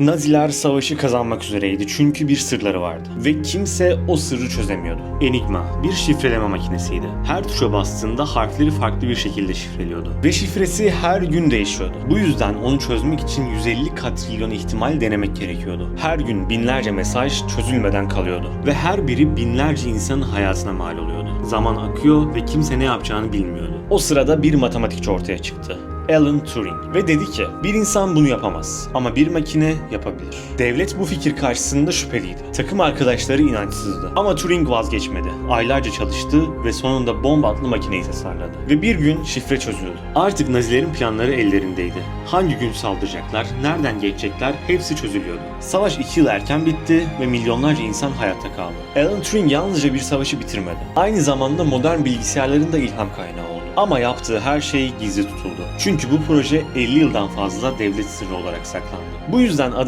Naziler savaşı kazanmak üzereydi çünkü bir sırları vardı ve kimse o sırrı çözemiyordu. Enigma bir şifreleme makinesiydi. Her tuşa bastığında harfleri farklı bir şekilde şifreliyordu ve şifresi her gün değişiyordu. Bu yüzden onu çözmek için 150 katrilyon ihtimal denemek gerekiyordu. Her gün binlerce mesaj çözülmeden kalıyordu ve her biri binlerce insanın hayatına mal oluyordu. Zaman akıyor ve kimse ne yapacağını bilmiyordu. O sırada bir matematikçi ortaya çıktı. Alan Turing ve dedi ki bir insan bunu yapamaz ama bir makine yapabilir. Devlet bu fikir karşısında şüpheliydi. Takım arkadaşları inançsızdı ama Turing vazgeçmedi. Aylarca çalıştı ve sonunda bomba adlı makineyi tasarladı. Ve bir gün şifre çözüldü. Artık Nazilerin planları ellerindeydi. Hangi gün saldıracaklar, nereden geçecekler hepsi çözülüyordu. Savaş iki yıl erken bitti ve milyonlarca insan hayatta kaldı. Alan Turing yalnızca bir savaşı bitirmedi. Aynı zamanda modern bilgisayarların da ilham kaynağı oldu. Ama yaptığı her şey gizli tutuldu. Çünkü bu proje 50 yıldan fazla devlet sırrı olarak saklandı. Bu yüzden adı